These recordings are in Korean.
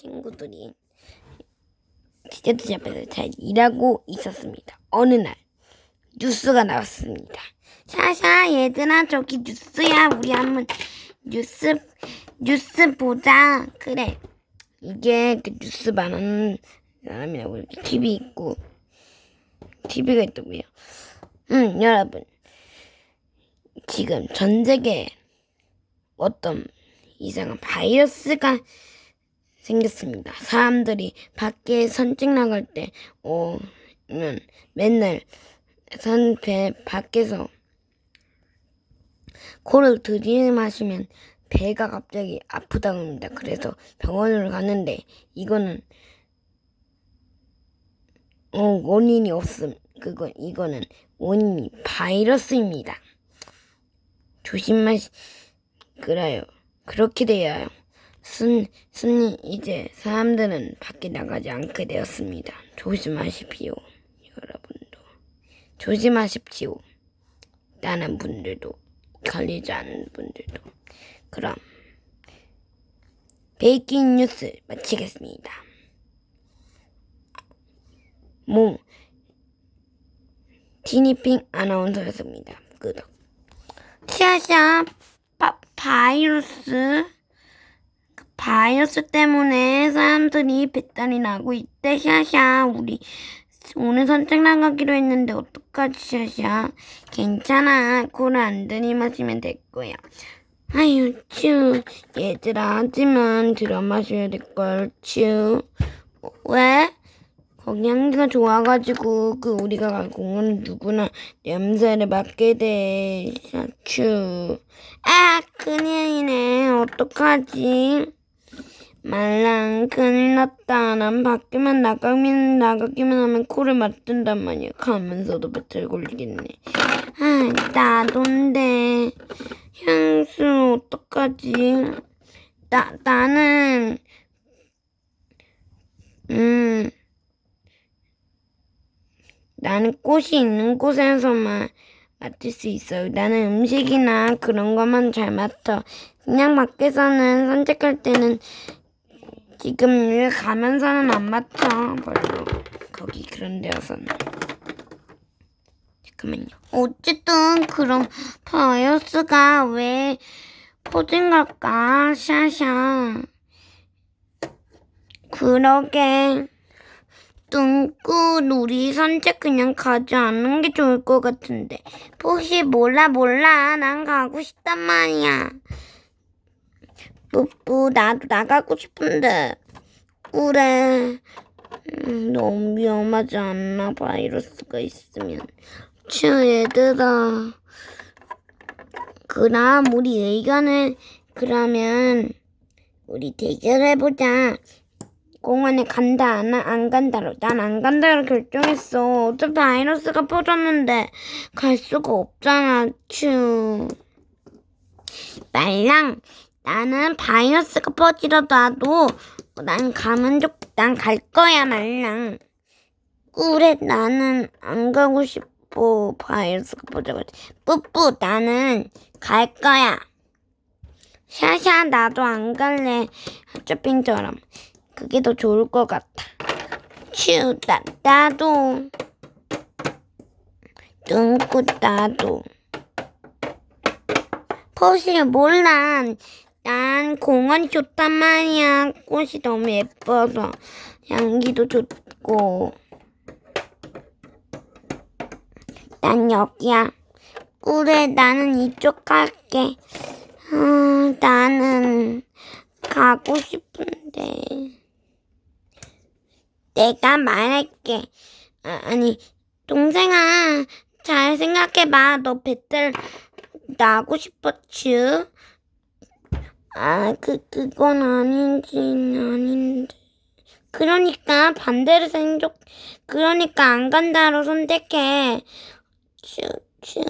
친구들이 디저트 샵에서 잘 일하고 있었습니다. 어느 날 뉴스가 나왔습니다. 샤샤 얘들아 저기 뉴스야 우리 한번 뉴스 뉴스 보자 그래 이게 그 뉴스 말하는 사람이라고 이렇게 TV 있고 TV가 있다고요. 음 여러분 지금 전 세계에 어떤 이상한 바이러스가 생겼습니다. 사람들이 밖에 산책 나갈 때, 어, 면 맨날 산, 배, 밖에서 코를 들이마시면 배가 갑자기 아프다고 합니다. 그래서 병원을 가는데, 이거는, 어, 원인이 없음. 그건, 이거는 원인이 바이러스입니다. 조심하시, 그래요. 그렇게 돼야 순, 순, 이제 사람들은 밖에 나가지 않게 되었습니다. 조심하십시오. 여러분도. 조심하십시오. 다른 분들도, 걸리지 않은 분들도. 그럼, 베이킹 뉴스 마치겠습니다. 모, 티니핑 아나운서였습니다. 끄덕. 샤샤, 바, 바이러스. 그 바이러스 때문에 사람들이 배탈이 나고 있대, 샤샤. 우리 오늘 산책 나가기로 했는데 어떡하지, 샤샤? 괜찮아. 코를 안 들이마시면 될 거야. 아유, 츄. 얘들아, 하지만 들어 마셔야 될걸, 츄. 어, 왜? 거기 향기가 좋아가지고 그 우리가 갈 공원은 누구나 냄새를 맡게 돼. 샤츄. 아 큰일이네. 어떡하지? 말랑 큰일 났다. 난 밖에만 나가면 나가기만 하면 코를 맡든단 말이야. 가면서도 배틀 걸리겠네. 아 나도인데 향수 어떡하지? 나 나는 음. 나는 꽃이 있는 곳에서만 맡을 수 있어요. 나는 음식이나 그런 것만 잘 맡아. 그냥 밖에서는 산책할 때는 지금 여기 가면서는 안 맡아. 별로. 거기 그런 데여서는. 잠깐만요. 어쨌든 그럼 바이러스가 왜 퍼진 걸까? 샤샤. 그러게. 뚱꾸 우리 산책 그냥 가지 않는 게 좋을 것 같은데. 혹시 몰라 몰라 난 가고 싶단 말이야. 뿌뿌 나도 나가고 싶은데. 그래. 음, 너무 위험하지 않나 바이러스가 있으면. 치 얘들아. 그럼 우리 의견을 그러면 우리 대결해보자. 공원에 간다 안, 안 간다로 난 안 간다로 결정했어 어차피 바이러스가 퍼졌는데 갈 수가 없잖아 츄 말랑 나는 바이러스가 퍼지더라도 난 가면 좋 난갈 거야 말랑 그래 나는 안 가고 싶어 바이러스가 퍼져가지고 뿌뿌 나는 갈 거야 샤샤 나도 안 갈래 쇼핑처럼 그게 더 좋을 것 같아. 츄, 나, 나도. 뚱꾸, 나도. 포시 몰라. 난 공원이 좋단 말이야. 꽃이 너무 예뻐서. 향기도 좋고. 난 여기야. 그래, 나는 이쪽 갈게. 음, 나는 가고 싶은데. 내가 말할게. 아, 아니, 동생아, 잘 생각해봐. 너 배틀 나고 싶었지? 아, 그, 그건 아닌지, 아닌데. 그러니까 반대로 생각, 그러니까 안 간다로 선택해. 쭈, 쭈.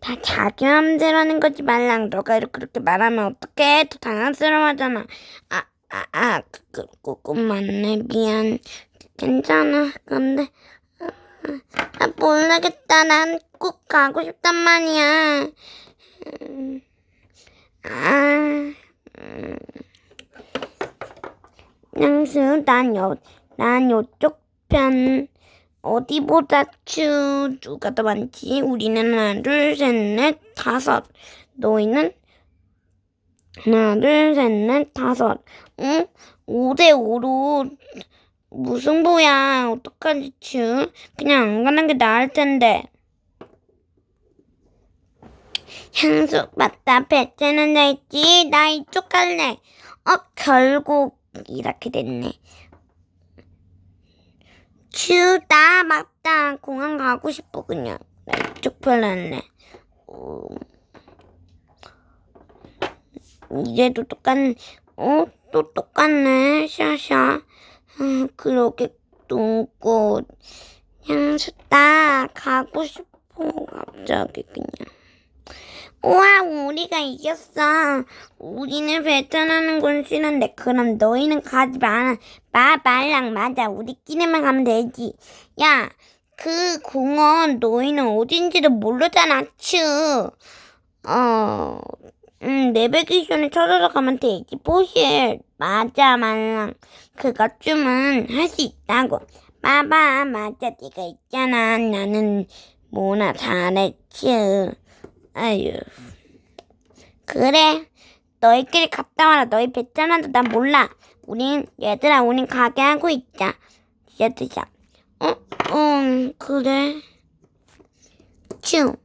다 자기 마음대로 하는 거지 말랑. 너가 이렇게 그렇게 말하면 어떡해? 더 당황스러워하잖아. 아, 아, 아, 그, 그, 그거 맞네. 미안. 괜찮아. 근데, 아, 아, 모르겠다. 난 꼭 가고 싶단 말이야. 음. 양수, 난 요, 난 요쪽 편. 어디보다 츄, 누가 더 많지? 우리는 하나, 둘, 셋, 넷, 다섯. 너희는 하나, 둘, 셋, 넷, 다섯. 응? 5대5로 무승부야. 어떡하지, 츄? 그냥 안 가는 게 나을 텐데. 향수, 맞다. 배째는 나 있지? 나 이쪽 갈래. 어, 결국 이렇게 됐네. 츄다 맞다. 공항 가고 싶어 그냥. 나 편할래 어, 이제도 똑같 어또 똑같네. 샤샤. 음, 그러게 눈꽃 향수다. 가고 싶어. 갑자기 그냥 우와 우리가 이겼어 우리는 배탄하는 건 싫은데 그럼 너희는 가지 마. 마 말랑 맞아. 우리끼리만 가면 되지. 야, 그 공원 너희는 어딘지도 모르잖아. 츄. 어, 음, 내비게이션에 찾아서 가면 되지. 보실. 맞아 말랑. 그것쯤은 할 수 있다고. 봐봐 맞아 네가 있잖아. 나는 뭐나 잘했지. 아유. 그래. 너희끼리 갔다 와라. 너희 뱉잖아도 난 몰라. 우린 얘들아 우린 가게 하고 있자. 얘들자. 어? 응 그래. 츄.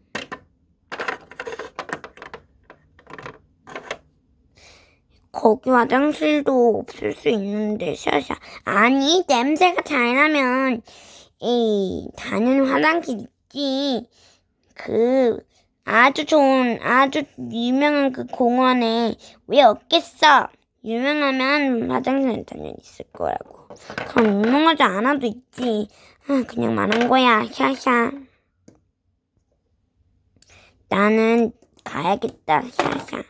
거기 화장실도 없을 수 있는데 샤샤. 아니 냄새가 잘 나면 이 다른 화장실 있지. 그 아주 좋은 아주 유명한 그 공원에 왜 없겠어? 유명하면 화장실에 당연히 있을 거라고. 그럼 유명하지 않아도 있지. 아, 그냥 말한 거야. 샤샤. 나는 가야겠다. 샤샤.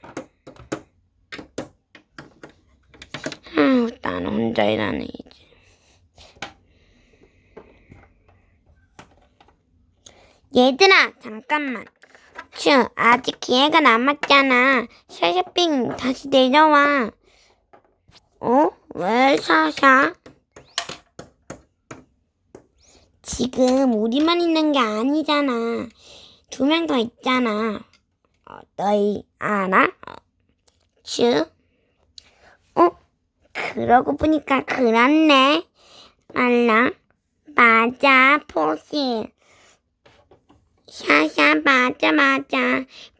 아, 나는 혼자 일하네 이제. 얘들아, 잠깐만. 츄, 아직 기회가 남았잖아. 샤샤핑, 다시 내려와. 어? 왜 샤샤? 지금 우리만 있는 게 아니잖아. 두 명 더 있잖아. 어, 너희 알아? 어, 츄? 어? 그러고 보니까 그렇네. 알라. 맞아, 포실. 샤샤 맞아 맞아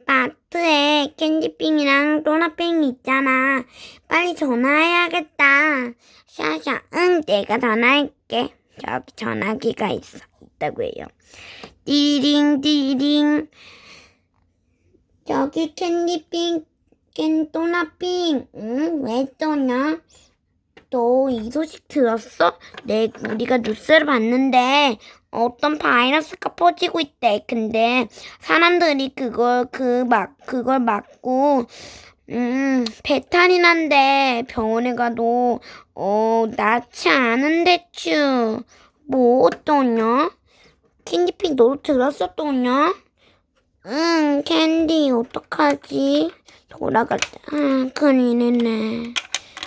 마트에 캔디핑이랑 도넛핑 있잖아. 빨리 전화해야겠다. 샤샤 응 내가 전화할게. 저기 전화기가 있어. 있다고 해요. 띠링 띠링. 저기 캔디핑 캔 도넛핑 응왜 떠냐? 너 이 소식 들었어? 네, 우리가 뉴스를 봤는데 어떤 바이러스가 퍼지고 있대. 근데 사람들이 그걸 그 막 그걸 맞고 음 배탈이 난데 병원에 가도 어 낫지 않은데 쭈 뭐 어떠냐? 캔디핑 너도 들었었더냐? 응 캔디 어떡하지? 돌아갈 때 아, 큰일이네.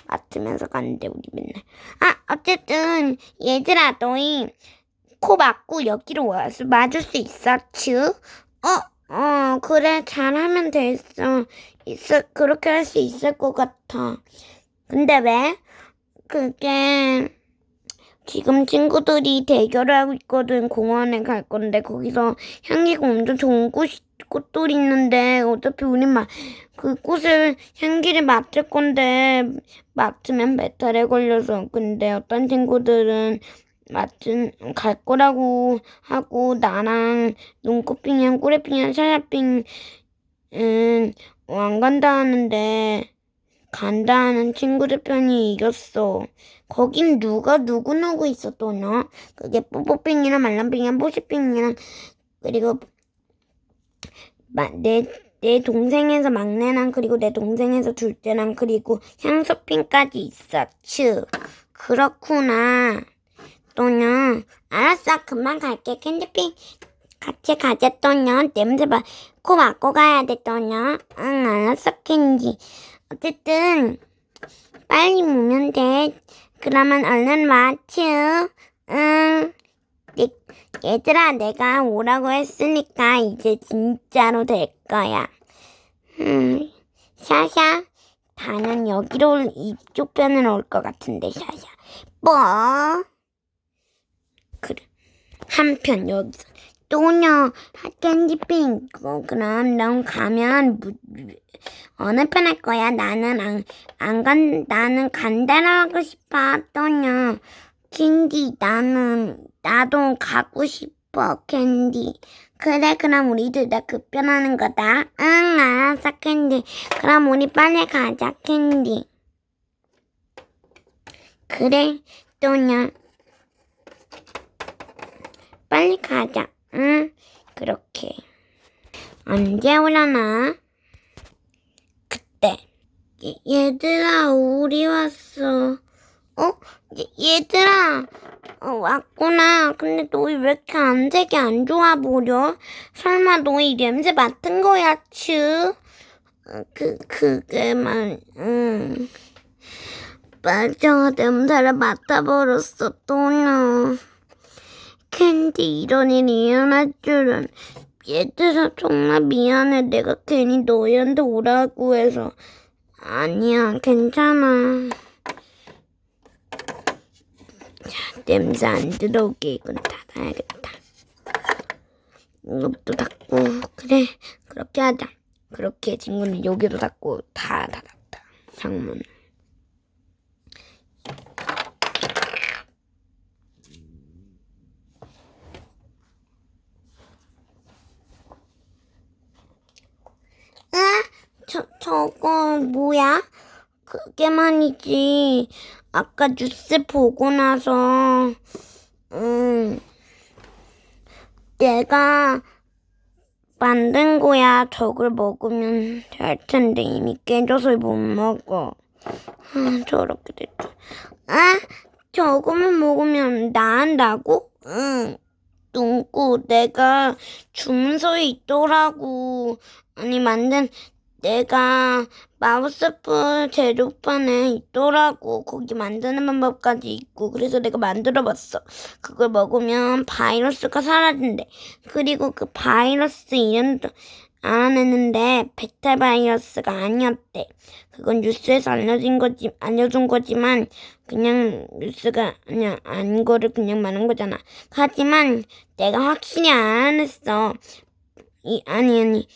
맞으면서 가는데 우리 맨날 아 어쨌든 얘들아 너희 코 막고 여기로 와서 맞을 수 츄? 어? 어 그래 잘하면 됐어 있어 그렇게 할 수 있을 것 같아 근데 왜? 그게 지금 친구들이 대결을 하고 있거든 공원에 갈 건데 거기서 향기가 엄청 좋은 꽃, 꽃들이 있는데 어차피 우린 막 그 꽃을 향기를 맡을 건데 맡으면 배탈에 걸려서 근데 어떤 친구들은 맡은 갈 거라고 하고 나랑 눈꽃빙이랑 꾸레빙이랑 샤샤빙은 안 간다 하는데 간다 하는 친구들 편이 이겼어. 거긴 누가 누구누구 있었더냐? 그게 뽀뽀빙이랑 말랑빙이랑 뽀시빙이랑 그리고 마, 내, 내 동생에서 막내랑 그리고 내 동생에서 둘째랑 그리고 향수핑까지 있었지. 그렇구나. 또냐. 알았어. 금방 갈게. 캔디핑 같이 가자 또냐. 냄새 봐. 코 막고 가야 돼 또냐. 응 알았어 캔디. 어쨌든 빨리 오면 돼. 그러면 얼른 와, 츄. 응. 얘, 얘들아, 내가 오라고 했으니까 이제 진짜로 될 거야. 음, 샤샤. 다는 여기로 올, 이쪽 편으로 올 것 같은데, 샤샤. 뭐? 한편 여기서 또녀 캔디핑 어, 그럼 넌 가면 무, 어느 편 할 거야? 나는 안, 안 간, 나는 간다로 하고 싶어, 또녀. 캔디, 나는, 나도 가고 싶어, 캔디. 그래, 그럼 우리 둘 다 급변하는 거다. 응, 알았어, 캔디. 그럼 우리 빨리 가자, 캔디. 그래, 또녀. 빨리 가자. 응, 그렇게. 언제 오려나? 그때. 얘, 얘들아, 우리 왔어. 어? 얘, 얘들아, 어, 왔구나. 근데 너희 왜 이렇게 안색이 안 좋아 보려? 설마 너희 냄새 맡은 거야, 츄? 어, 그, 그게 말, 응. 맞아, 냄새를 맡아버렸어, 또녀. 캔디 이런 일이 일어날 줄은. 얘들아 정말 미안해. 내가 괜히 너희한테 오라고 해서. 아니야 괜찮아. 자 냄새 안 들어오게 이건 닫아야겠다. 이것도 닫고. 그래 그렇게 하자. 그렇게 친구는 여기도 닫고 다 닫았다. 창문 아, 저, 뭐야? 그게 말이지. 아까 뉴스 보고 나서, 음, 내가 만든 거야. 저걸 먹으면 될 텐데 이미 깨져서 못 먹어. 아, 저렇게 됐죠. 아, 저거만 먹으면 나은다고? 응. 뚱꾸 내가 주문서에 있더라고. 아니 만든 내가 마우스풀 재료판에 있더라고. 거기 만드는 방법까지 있고 그래서 내가 만들어 봤어. 그걸 먹으면 바이러스가 사라진대. 그리고 그 바이러스 이름도 알아냈는데 베타 바이러스가 아니었대. 그건 뉴스에서 알려진 거지 알려준 거지만 그냥 뉴스가 그냥 아닌 거를 그냥 말한 거잖아. 하지만 내가 확실히 알아냈어. 이 아니 아니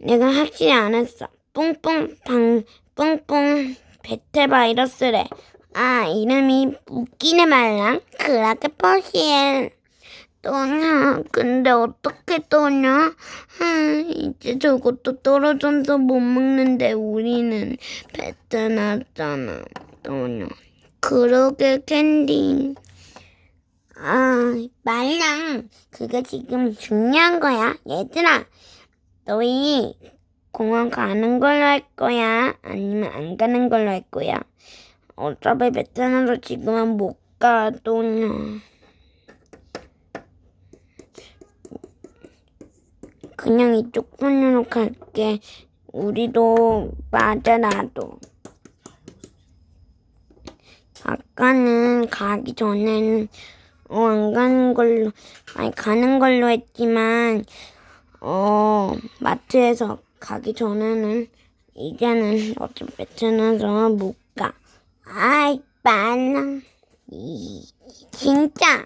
내가 안 했어. 뿡뿡 방 뿡뿡 베테 바이러스래. 아 이름이 웃기네 말랑. 그렇게 퍼시엘. 또냐 근데 어떻게 또냐? 아, 이제 저것도 떨어져서 못 먹는데 우리는 베트 났잖아. 또냐. 그러게 캔디. 아 말랑 그게 지금 중요한 거야. 얘들아 너희 공원 가는 걸로 할 거야? 아니면 안 가는 걸로 할 거야? 어차피 베트남도 지금은 못 가, 또냐. 그냥 이쪽 편으로 갈게. 우리도 맞아, 나도. 아까는 가기 전에는 어, 안 가는 걸로, 아니, 가는 걸로 했지만, 어, 마트에서 가기 전에는 이제는 어차피 베트남에서 못 가. 아이. 이, 진짜.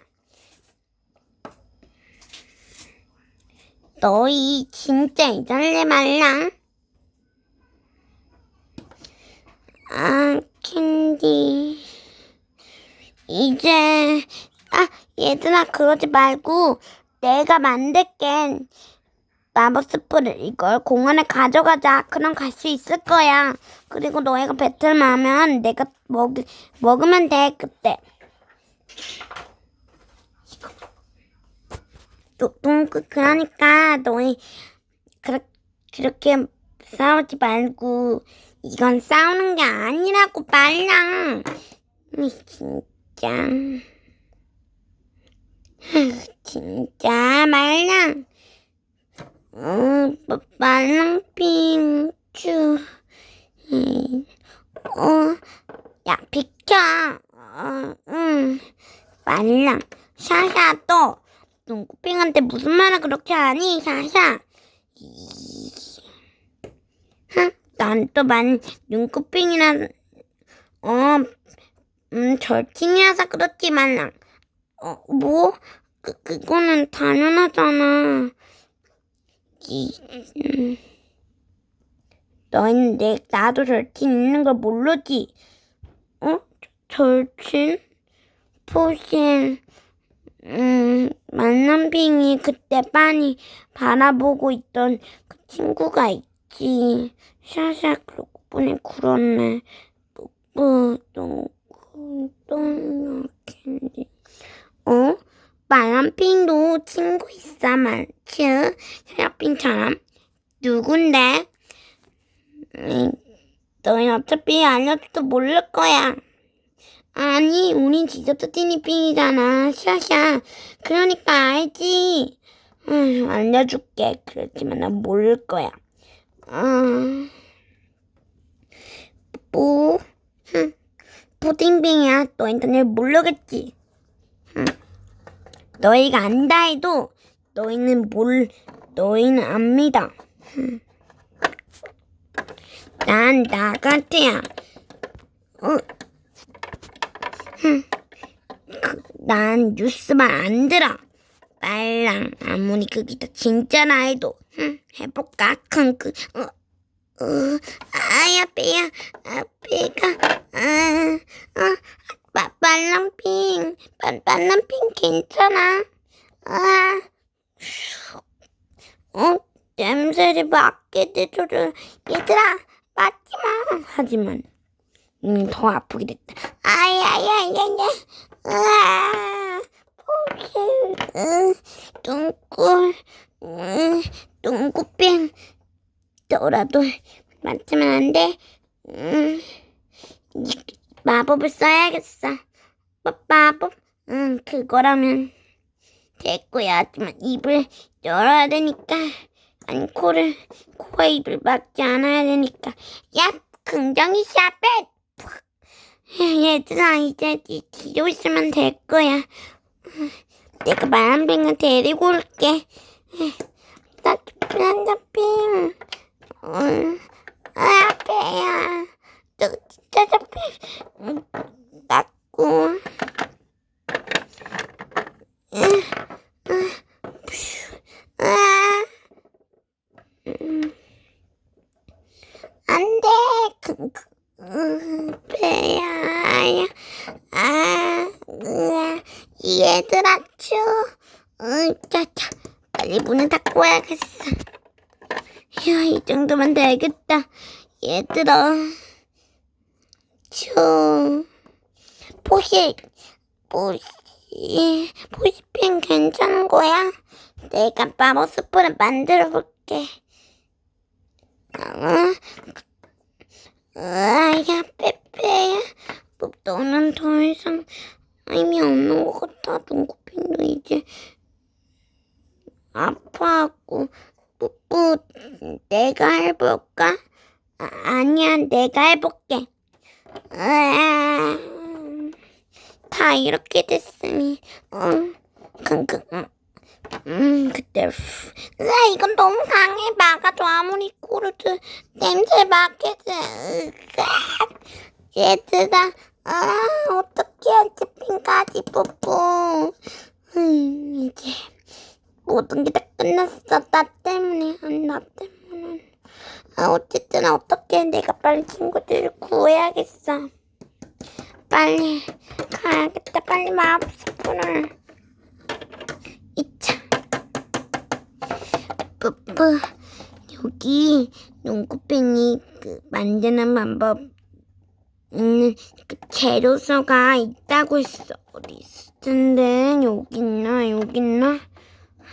너희 진짜 이럴래 말랑. 아, 캔디. 이제, 아, 얘들아, 그러지 말고, 내가 만들게. 마법 스프를 이걸 공원에 가져가자. 그럼 갈 수 있을 거야. 그리고 너희가 배틀만 하면 내가 먹, 먹으면 돼, 그때. 또, 또, 그- 그러니까 너희 그렇, 그렇게 싸우지 말고 이건 싸우는 게 아니라고 말랑. 이, 진짜. 진짜 말랑. 어, 말랑핑추. 어, 야, 비켜. 어, 응. 말랑. 샤샤, 또. 눈꽃빙한테 무슨 말을 그렇게 하니, 샤샤? 난또 만, 눈꽃빙이라, 어, 음, 절친이라서 그렇지, 말랑. 어, 뭐? 그, 그거는 당연하잖아. 이, 음. 너희는 내, 나도 절친 있는 걸 모르지? 어? 절친? 포신, 음, 만남빙이 그때 빤히 바라보고 있던 그 친구가 있지. 샤샤, 그러고 보니 그렇네. 뿌뿌, 똥꾸, 똥, 캔디. 어? 만남빙도 친구 있어, 많지? 샤샤빙처럼. 누군데? 음, 너희 어차피 알려줘도 모를 거야. 아니, 우린 디저트 티니핑이잖아. 샤샤. 그러니까 알지. 음, 알려줄게. 그렇지만 난 모를 거야. 음, 뭐? 흠, 푸딩빙이야. 너희들 모르겠지. 흠. 너희가 안다 해도 너희는 몰, 너희는 압니다. 흠. 난나 같아야. 어, 그, 난 뉴스만 안 들어. 빨랑 아무리 그게 다 진짜라 해도 흠, 해볼까? 킁킁 어, 어, 아야 배야 아 배가 아, 어, 빠, 빨랑핑 빨, 빨랑핑 괜찮아 아, 어, 냄새를 맡게 돼줘를 얘들아 맡지마 하지만 음, 더 아프게 됐다. 아야야야야. 으아. 포기. 으. 똥꿀. 으. 똥구병. 너라도 맞으면 안 돼. 음. 이- 마법을 써야겠어. 마, 마법? 응, 그거라면 됐고요. 하지만 입을 열어야 되니까. 아니, 코를, 코와 입을 막지 않아야 되니까. 야, 긍정이 샤벳! 얘들아 이제 니 뒤로 있으면 될 거야. 내가 마람빙을 데리고 올게. 나 한잔빙. 아진 짜 잡힌. 낫고. 아. 음. 안 돼. 그, 그, 음, 배야. 아. 얘들아, 추. 응, 짜짜. 빨리 문을 닫고 와야겠어. 휴, 이 정도면 되겠다. 얘들아. 추. 포식. 포식. 포식펜 괜찮은 거야? 내가 바보 스프를 만들어 볼게. 어? 아야 빼빼야 뭐, 너는 더 이상 의미 없는 것 같아 눈코핑도 이제 아파하고 뿌뿌 내가 해볼까? 아, 아니야 내가 해볼게 으아, 다 이렇게 됐으니 응 킁킁 음, 음 그때 으아 이건 너무 강해. 막아도 아무리 코르트 냄새 맡겠지 으악. 얘들아 아 어떡해 치핑까지 뽀뽀. 음, 이제 모든 게 다 끝났어. 나 때문에 나 때문에 아 어쨌든 어떡해 내가 빨리 친구들을 구해야겠어. 빨리 가야겠다. 빨리 마법스푼을. 이차. 뿌뿌 여기 눈꽃뱅이 그 만드는 방법 있는 그 재료서가 있다고 했어. 어디 있을 텐데? 여기 있나? 여기 있나?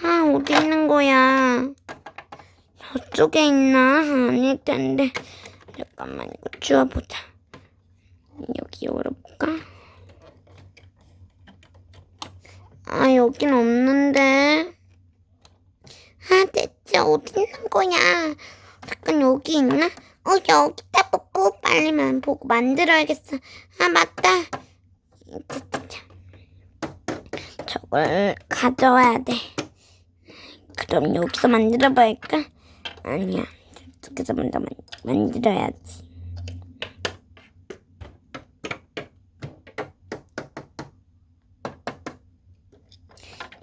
아 어디 있는 거야 저쪽에 있나 아닐 텐데 잠깐만 이거 주워보자 여기 열어볼까 아 여긴 없는데 아 대체 어디 있는 거야 잠깐 여기 있나 어, 여기다 뽀뽀 빨리만 보고 만들어야겠어. 아, 맞다. 저걸 가져와야 돼. 그럼 여기서 만들어 볼까? 아니야. 저쪽에서 먼저 만, 만들어야지.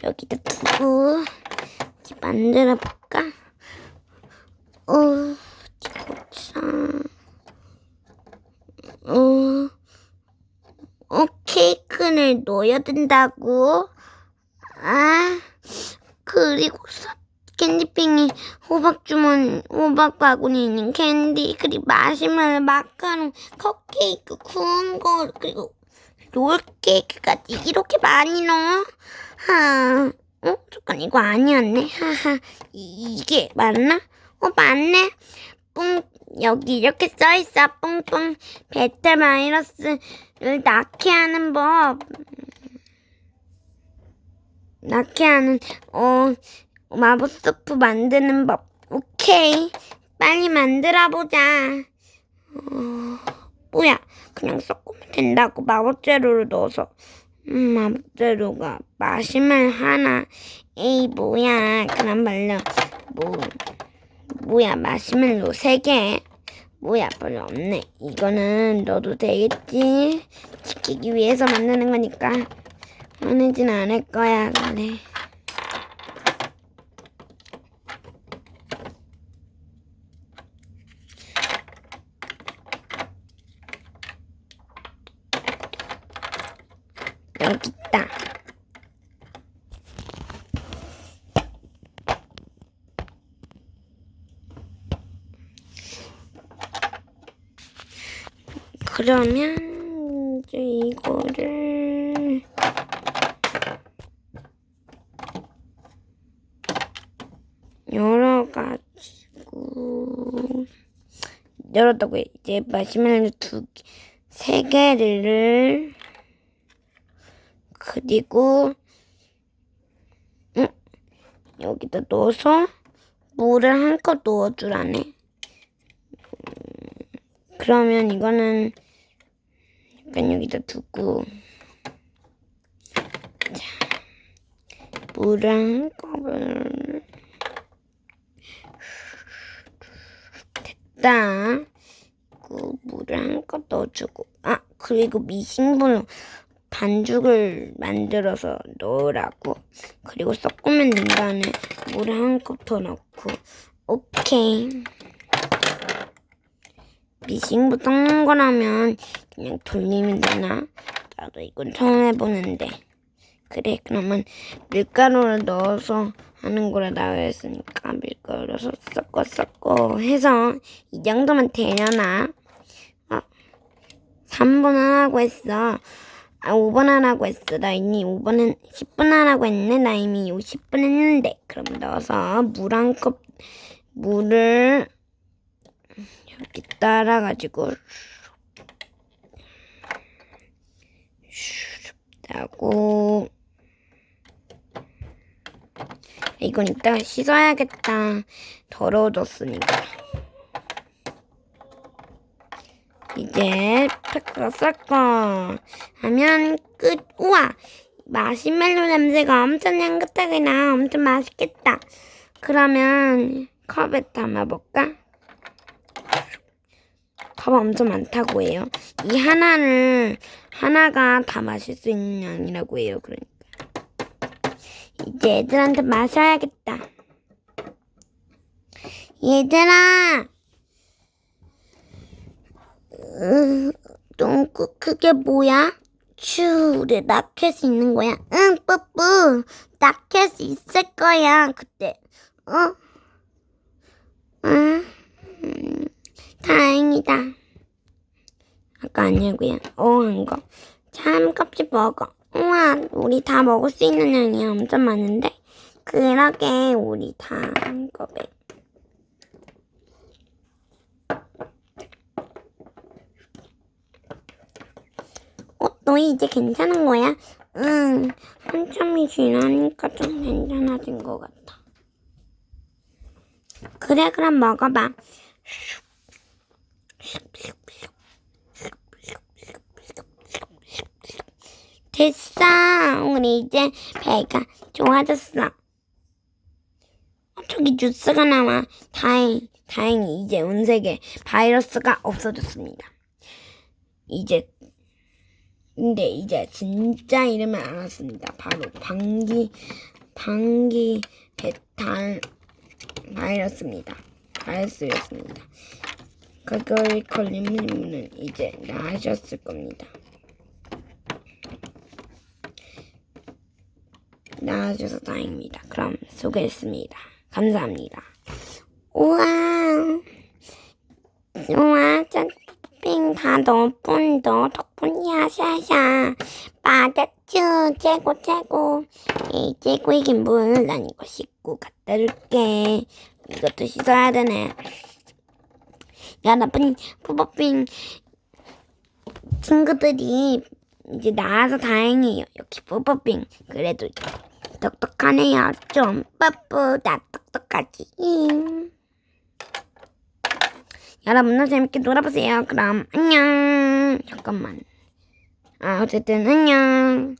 여기다 두고 만들어 볼까? 어, 참. 어, 어, 케이크를 넣어야 된다고? 아, 그리고 사- 캔디핑이 호박 주머니, 호박 바구니 있는 캔디, 그리고 마시멜로, 마카롱, 컵케이크, 구운 거, 그리고 롤 케이크까지 이렇게 많이 넣어? 하, 어? 잠깐 이거 아니었네. 하하, 이, 이게 맞나? 어, 맞네. 뿡, 여기 이렇게 써있어. 뿡뿡, 베타 바이러스를 낳게 하는 법. 낳게 하는, 어, 마법 스프 만드는 법. 오케이. 빨리 만들어 보자. 어, 뭐야. 그냥 섞으면 된다고 마법 재료를 넣어서. 음, 마법 재료가 마시멜 하나. 에이, 뭐야. 그럼 말려. 뭐, 뭐야. 마시멜로 세 개. 뭐야, 별로 없네. 이거는 넣어도 되겠지. 지키기 위해서 만드는 거니까. 화내진 않을 거야, 그래. 여기 있다. 그러면 이제 이거를 열어가지고 열었다고 이제 마시멜로 두 개, 세 개를 그리고 응? 여기다 넣어서 물을 한 컵 넣어주라네. 음, 그러면 이거는 약간 여기다 두고 자, 한 컵을 됐다. 그 물을 한컵 넣어주고 아 그리고 미싱분을 반죽을 만들어서 넣으라고. 그리고 섞으면 된다네. 물을 한컵 더 넣고. 오케이. 미싱부 섞는 거라면 그냥 돌리면 되나? 나도 이건 처음 해보는데. 그래, 그러면 밀가루를 넣어서 하는 거라 나와 있으니까 밀가루를 섞어 섞어 해서 이 정도면 되려나? 어, 3분 하라고 했어. 아, 5분 하라고 했어. 나 이미 5분은 10분 하라고 했네. 나 이미 50분 했는데. 그럼 넣어서 물 한 컵, 물을 이렇게 따라가지고 하고 이건 이따가 씻어야겠다. 더러워졌으니까. 이제 팩과 섞어 하면 끝. 우와 마시멜로 냄새가 엄청 향긋하게 나. 엄청 맛있겠다. 그러면 컵에 담아볼까? 컵 엄청 많다고 해요. 이 하나를 하나가 다 마실 수 있는 양이라고 해요. 그러니까 이제 애들한테 마셔야겠다. 얘들아. 으, 똥꾸 그게 뭐야? 츄, 우리 라켓 있는 거야? 응, 뿌뿌. 라켓 있을 거야, 그때. 어? 응, 음, 다행이다. 아까 아니고요. 어, 한 거. 참 껍질 먹어. 우와, 우리 다 먹을 수 있는 양이 엄청 많은데? 그러게, 우리 다 한꺼번에. 어, 너희 이제 괜찮은 거야? 응, 한참이 지나니까 좀 괜찮아진 것 같아. 그래, 그럼 먹어봐. 됐어. 우리 이제 배가 좋아졌어. 어, 저기 뉴스가 나와. 다행, 다행히 이제 온색에 바이러스가 없어졌습니다. 이제, 근데 이제 진짜 이름을 알았습니다. 바로 방기, 방기 배탈 바이러스입니다. 바이러스였습니다. 그걸 걸리면 이제 나으셨을 겁니다. 나와줘서 다행입니다. 그럼 소개했습니다. 감사합니다. 우와, 우와, 짠빙 다 덕분, 너 덕분이야, 샤샤. 빠졌쥬, 최고, 최고. 이 최고이긴 뭘, 난 이거 씻고 갖다 줄게. 이것도 씻어야 되네. 여러분, 푸버빙 친구들이 이제 나와서 다행이에요. 역시 뽀뽀빙. 그래도 똑똑하네요. 좀나 똑똑하지. 여러분도 재밌게 놀아보세요. 그럼 안녕. 잠깐만. 아 어쨌든 안녕.